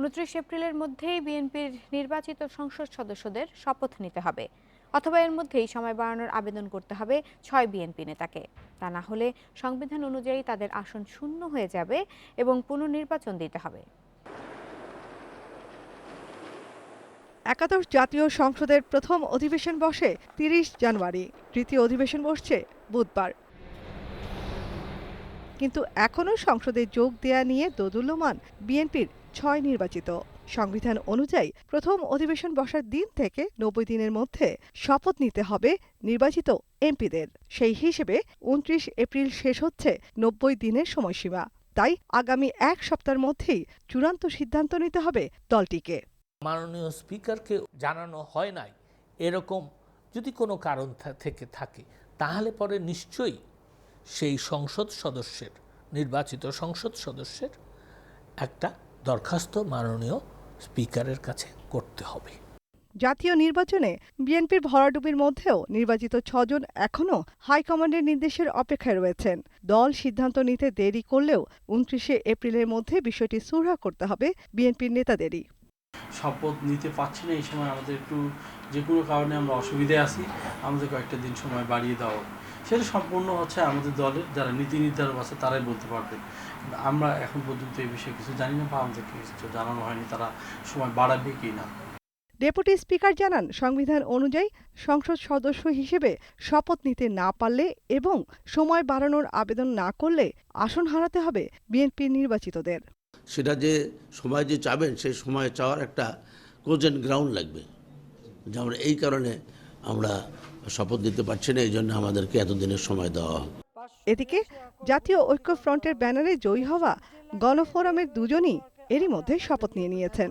উনত্রিশ এপ্রিলের মধ্যেই বিএনপির নির্বাচিত সংসদ সদস্যদের শপথ নিতে হবে। অথবা এর মধ্যেই সময় বাড়ানোর আবেদন করতে হবে ছয় বিএনপি নেতাকে। তা না হলে সংবিধান অনুযায়ী তাদের আসন শূন্য হয়ে যাবে এবং পুনর্নির্বাচন দিতে হবে। একাদশ জাতীয় সংসদের প্রথম অধিবেশন বসে তিরিশ জানুয়ারি, তৃতীয় অধিবেশন বসছে বুধবার। কিন্তু এখনও সংসদে যোগ দেয়া নিয়ে দোদুল্যমান বিএনপির ছয় নির্বাচিত। সংবিধান অনুযায়ী প্রথম অধিবেশন বসার দিন থেকে নব্বই দিনের মধ্যে শপথ নিতে হবে নির্বাচিত এমপিদের। সেই হিসেবে উনত্রিশ এপ্রিল শেষ হচ্ছে নব্বই দিনের সময়সীমা। তাই আগামী এক সপ্তাহের মধ্যেই চূড়ান্ত সিদ্ধান্ত নিতে হবে দলটিকে। মাননীয় স্পিকারকে জানানো হয় নাই এরকম যদি কোনো কারণ থেকে থাকে, তাহলে পরে নিশ্চয়ই সেই সংসদ সদস্যের, নির্বাচিত সংসদ সদস্যের একটা দরখাস্ত মাননীয় স্পিকারের কাছে করতে হবে। জাতীয় নির্বাচনে বিএনপির ভরাডুবির মধ্যেও নির্বাচিত ছজন এখনও হাইকমান্ডের নির্দেশের অপেক্ষায় রয়েছেন। দল সিদ্ধান্ত নিতে দেরি করলেও উনত্রিশে এপ্রিলের মধ্যে বিষয়টি সুরাহা করতে হবে বিএনপির নেতাদেরই। শপথ নিতে পারছি না, এই সময় আমাদের একটু যে কোনো কারণে আমরা অসুবিধায় আছি, আমাদের কয়েকটা দিন সময় বাড়িয়ে দেওয়া সেটা সম্পূর্ণ হচ্ছে আমাদের দলের, যারা নীতি নির্ধারক আছে তারাই বলতে পারবে। আমরা এখন পর্যন্ত এই বিষয়ে কিছু জানি না বা আমাদেরকে কিছু জানানো হয়নি তারা সময় বাড়াবে কি না। ডেপুটি স্পিকার জানান, সংবিধান অনুযায়ী সংসদ সদস্য হিসেবে শপথ নিতে না পারলে এবং সময় বাড়ানোর আবেদন না করলে আসন হারাতে হবে বিএনপির নির্বাচিতদের। সেটা যে সময় যে চাবেন সেই সময় চাওয়ার একটা কোজেন গ্রাউন্ড লাগবে। যেমন এই কারণে আমরা শপথ দিতে পারছি না এই জন্য আমাদেরকে এতদিনের সময় দেওয়া এদিকে জাতীয় ঐক্য ফ্রন্টের ব্যানারে জয়ী হওয়া গণফোরামের দুজনই এরই মধ্যে শপথ নিয়ে নিয়েছেন।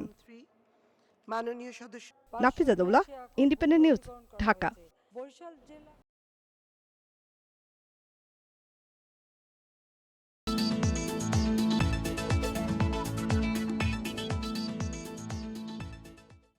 মাননীয় সদস্য নাফিজা দৌলা ইন্ডিপেন্ডেন্ট নিউজ ঢাকা।